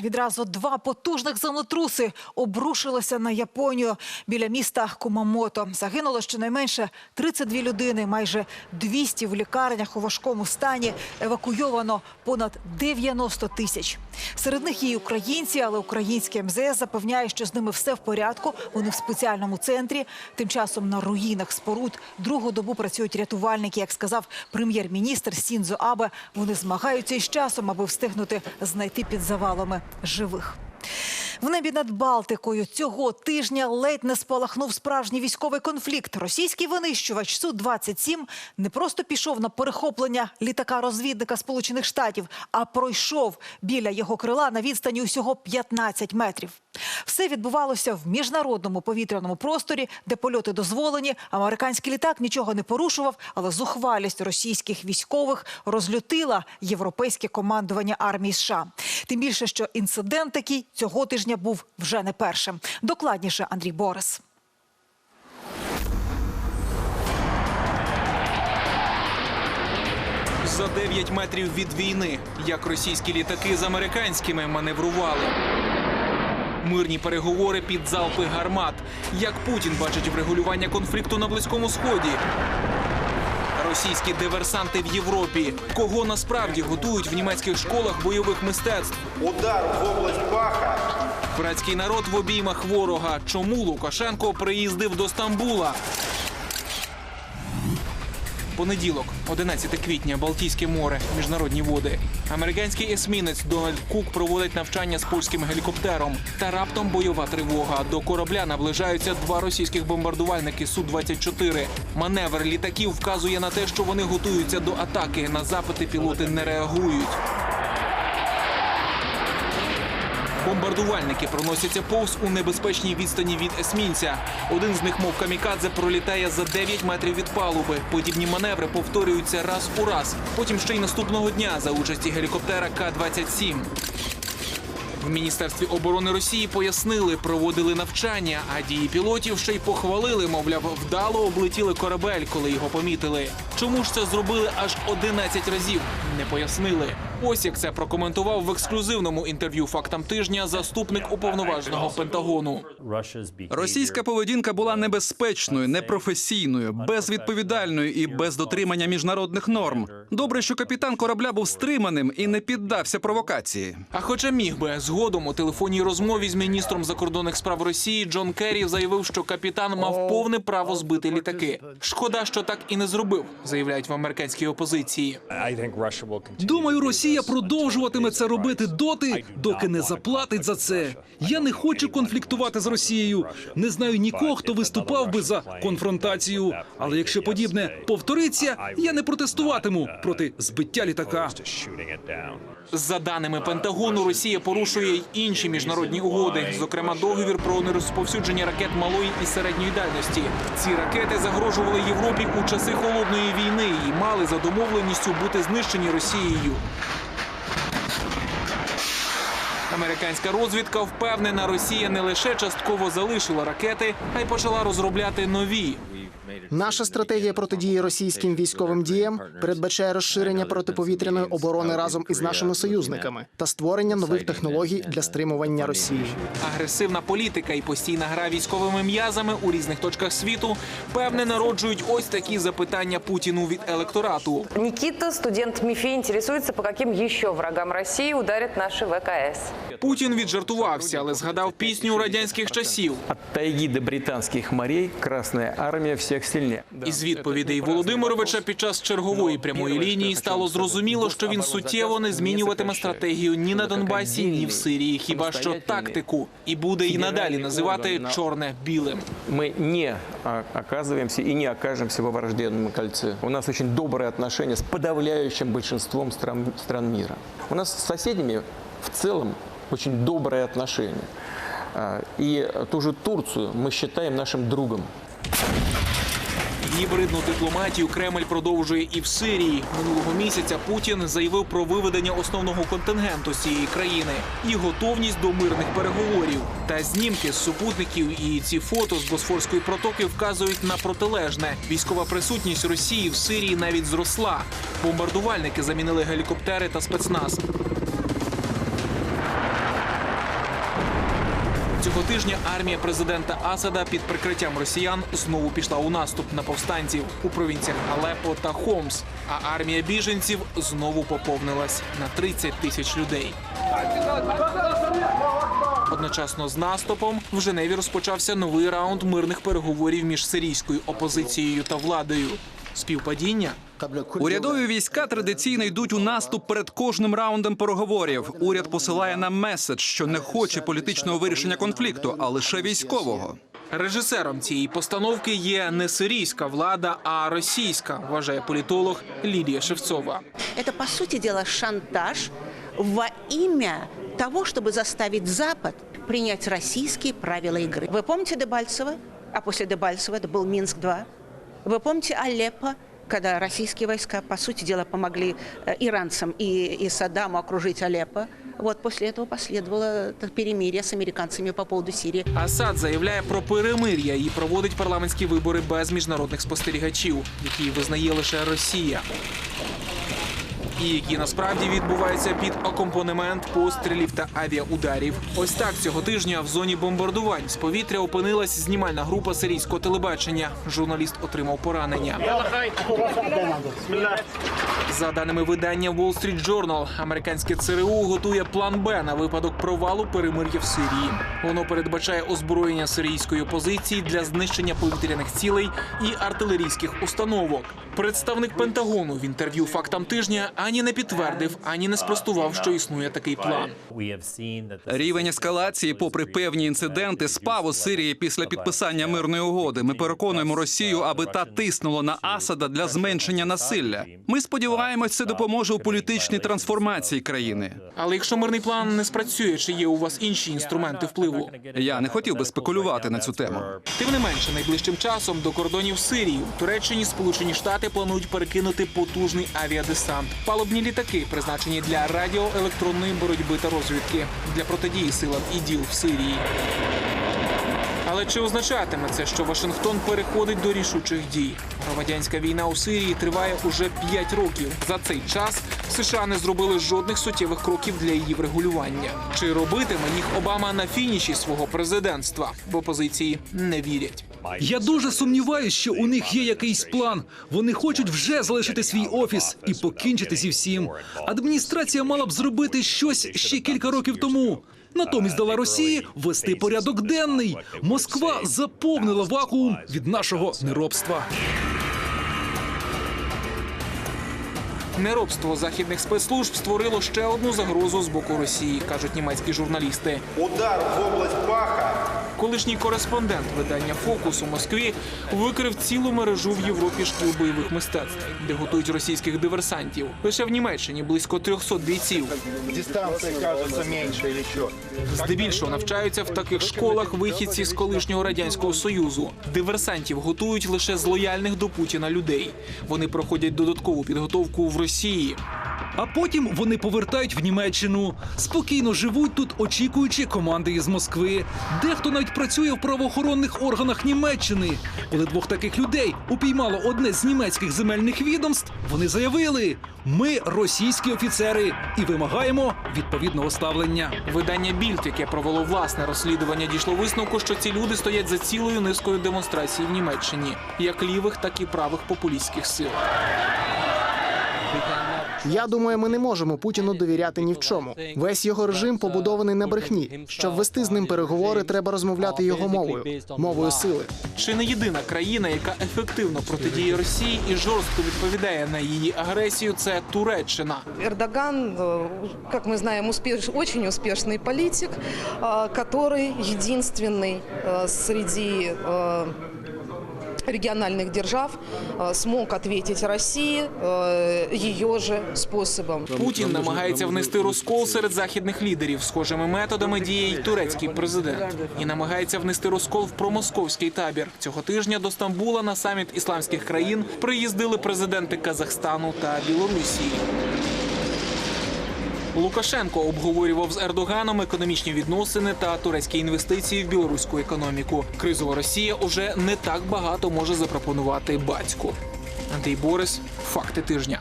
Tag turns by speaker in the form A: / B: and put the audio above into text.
A: Відразу два потужних землетруси обрушилися на Японію біля міста Кумамото. Загинуло щонайменше 32 людини, майже 200 в лікарнях у важкому стані. Евакуйовано понад 90 тисяч. Серед них є українці, але українське МЗС запевняє, що з ними все в порядку. Вони в спеціальному центрі. Тим часом на руїнах споруд другу добу працюють рятувальники. Як сказав прем'єр-міністр Сінзо Абе, вони змагаються із часом, аби встигнути знайти під завалами живих. В небі над Балтикою цього тижня ледь не спалахнув справжній військовий конфлікт. Російський винищувач Су-27 не просто пішов на перехоплення літака-розвідника Сполучених Штатів, а пройшов біля його крила на відстані усього 15 метрів. Все відбувалося в міжнародному повітряному просторі, де польоти дозволені. Американський літак нічого не порушував, але зухвалість російських військових розлютила європейське командування армії США. Тим більше, що інцидент такий цього тижня був вже не першим. Докладніше Андрій Борис.
B: За 9 метрів від війни, як російські літаки з американськими маневрували. Мирні переговори під залпи гармат. Як Путін бачить врегулювання конфлікту на Близькому Сході. Російські диверсанти в Європі. Кого насправді готують в німецьких школах бойових мистецтв?
C: Удар в область паха.
B: Братський народ в обіймах ворога. Чому Лукашенко приїздив до Стамбула? Понеділок, 11 квітня, Балтійське море, міжнародні води. Американський есмінець Дональд Кук проводить навчання з польським гелікоптером. Та раптом бойова тривога. До корабля наближаються два російських бомбардувальники Су-24. Маневр літаків вказує на те, що вони готуються до атаки. На запити пілоти не реагують. Бомбардувальники проносяться повз у небезпечній відстані від есмінця. Один з них, мов камікадзе, пролітає за 9 метрів від палуби. Подібні маневри повторюються раз у раз. Потім ще й наступного дня за участі гелікоптера К-27. В міністерстві оборони Росії пояснили, проводили навчання, а дії пілотів ще й похвалили. Мовляв, вдало облетіли корабель, коли його помітили. Чому ж це зробили аж 11 разів? Не пояснили. Ось як це прокоментував в ексклюзивному інтерв'ю фактам тижня заступник уповноваженого Пентагону.
D: Російська поведінка була небезпечною, непрофесійною, безвідповідальною і без дотримання міжнародних норм. Добре, що капітан корабля був стриманим і не піддався провокації.
B: А хоча міг би згодом у телефонній розмові з міністром закордонних справ Росії Джон Керрі заявив, що капітан мав повне право збити літаки. Шкода, що так і не зробив, заявляють в американській опозиції.
E: Думаю, Росія продовжуватиме це робити доти, доки не заплатить за це. Я не хочу конфліктувати з Росією. Не знаю нікого, хто виступав би за конфронтацію. Але якщо подібне повториться, я не протестуватиму проти збиття літака.
B: За даними Пентагону, Росія порушує й інші міжнародні угоди, зокрема договір про нерозповсюдження ракет малої і середньої дальності. Ці ракети загрожували Європі у часи холодної війни і мали за домовленістю бути знищені Росією. Американська розвідка впевнена, Росія не лише частково залишила ракети, а й почала розробляти нові.
F: Наша стратегія протидії російським військовим діям передбачає розширення протиповітряної оборони разом із нашими союзниками та створення нових технологій для стримування Росії.
B: Агресивна політика і постійна гра військовими м'язами у різних точках світу певне народжують ось такі запитання Путіну від електорату.
G: Никита, студент МИФИ, интересуется, по каким еще врагам России ударят наши ВКС.
B: Путін віджартувався, але згадав пісню радянських часів.
H: От тайги до британских морей Красная Армия всех сильнее.
B: Із відповідей Володимировича під час чергової прямої лінії стало зрозуміло, що він суттєво не змінюватиме стратегію ні на Донбасі, ні в Сирії, хіба що тактику, і буде й надалі називати чорне білим.
H: Мы не а, оказываемся и не окажемся во враждебном кольце. У нас очень добрые отношения с подавляющим большинством стран, стран мира. У нас с соседями в целом очень добрые отношения. И ту же Турцию мы считаем нашим другом.
B: Гібридну дипломатію Кремль продовжує і в Сирії. Минулого місяця Путін заявив про виведення основного контингенту цієї країни і готовність до мирних переговорів. Та знімки з супутників і ці фото з Босфорської протоки вказують на протилежне. Військова присутність Росії в Сирії навіть зросла. Бомбардувальники замінили гелікоптери та спецназ. Цього тижня армія президента Асада під прикриттям росіян знову пішла у наступ на повстанців у провінціях Алепо та Хомс. А армія біженців знову поповнилась на 30 тисяч людей. Одночасно з наступом в Женеві розпочався новий раунд мирних переговорів між сирійською опозицією та владою Співпадіння
D: Урядові війська традиційно йдуть у наступ перед кожним раундом переговорів. Уряд посилає нам меседж, що не хоче політичного вирішення конфлікту, а лише військового.
B: Режисером цієї постановки є не сирійська влада, а російська, вважає політолог Лілія Шевцова.
I: Это, по сути дела, шантаж во имя того, чтобы заставить Запад принять российские правила игры. Вы помните Дебальцева? А после Дебальцева это был Минск-2. Вы помните Алеппо? когда российские войска, по сути дела, помогли э, иранцам и, и Саддаму окружить Алеппо. Вот после этого последовало это перемирие с американцами по поводу Сирии.
B: Асад заявляє про перемир'я і проводить парламентські вибори без міжнародних спостерігачів, які визнає лише Росія. І які насправді відбуваються під акомпанемент пострілів та авіаударів. Ось так цього тижня в зоні бомбардувань з повітря опинилась знімальна група сирійського телебачення. Журналіст отримав поранення. За даними видання Wall Street Journal, американське ЦРУ готує план Б на випадок провалу перемир'я в Сирії. Воно передбачає озброєння сирійської опозиції для знищення повітряних цілей і артилерійських установок. Представник Пентагону в інтерв'ю фактам тижня ані не підтвердив, ані не спростував, що існує такий план.
D: Рівень ескалації, попри певні інциденти, спав у Сирії після підписання мирної угоди. Ми переконуємо Росію, аби та тиснула на Асада для зменшення насилля. Ми сподіваємось, це допоможе у політичній трансформації країни.
B: Але якщо мирний план не спрацює, чи є у вас інші інструменти впливу?
D: Я не хотів би спекулювати на цю тему.
B: Тим не менше, найближчим часом до кордонів Сирії у Туреччині Сполучені Штати планують перекинути потужний авіадесант. Палубні літаки, призначені для радіоелектронної боротьби та розвідки для протидії силам іділ в Сирії. Але чи означатиме це, що Вашингтон переходить до рішучих дій? Громадянська війна у Сирії триває уже 5 років. За цей час США не зробили жодних суттєвих кроків для її врегулювання. Чи робитиме їх Обама на фініші свого президентства? В опозиції не вірять.
E: Я дуже сумніваюся, що у них є якийсь план. Вони хочуть вже залишити свій офіс і покінчити зі всім. Адміністрація мала б зробити щось ще кілька років тому. Натомість дала Росії ввести порядок денний. Москва заповнила вакуум від нашого неробства.
B: Неробство західних спецслужб створило ще одну загрозу з боку Росії, кажуть німецькі журналісти.
C: Удар в область Баха
B: Колишній кореспондент видання Фокус у Москві викрив цілу мережу в Європі шкіл бойових мистецтв, де готують російських диверсантів. Лише в Німеччині близько 300 бійців.
C: дистанция кажется меньше или что?
B: Здебільшого навчаються в таких школах вихідці з колишнього радянського союзу. Диверсантів готують лише з лояльних до Путіна людей. Вони проходять додаткову підготовку в Росії.
E: А потім вони повертають в Німеччину. Спокійно живуть тут, очікуючи команди із Москви. Дехто навіть працює в правоохоронних органах Німеччини. Коли двох таких людей упіймало одне з німецьких земельних відомств, вони заявили: ми російські офіцери і вимагаємо відповідного ставлення.
B: Видання Більд, яке провело власне розслідування, дійшло висновку, що ці люди стоять за цілою низкою демонстрацій в Німеччині, як лівих, так і правих популістських сил.
F: Я думаю, ми не можемо Путіну довіряти ні в чому. Весь його режим побудований на брехні. Щоб вести з ним переговори, треба розмовляти його мовою мовою сили.
B: Чи не єдина країна, яка ефективно протидіє Росії і жорстко відповідає на її агресію, це Туреччина.
J: Эрдоган, э, как мы знаем, успеш, очень успешный политик, э, который единственный э, среди э, региональных держав э, смог ответить России э, ее же способом.
B: Путін намагається внести розкол серед західних лідерів. Схожими методами діє й турецький президент і намагається внести розкол в промосковський табір. Цього тижня до Стамбула на саміт ісламських країн приїздили президенти Казахстану та Білорусі. Лукашенко обговорював з Ердоганом економічні відносини та турецькі інвестиції в білоруську економіку. Кризова Росія уже не так багато може запропонувати батьку. Андрій Борис, факти тижня.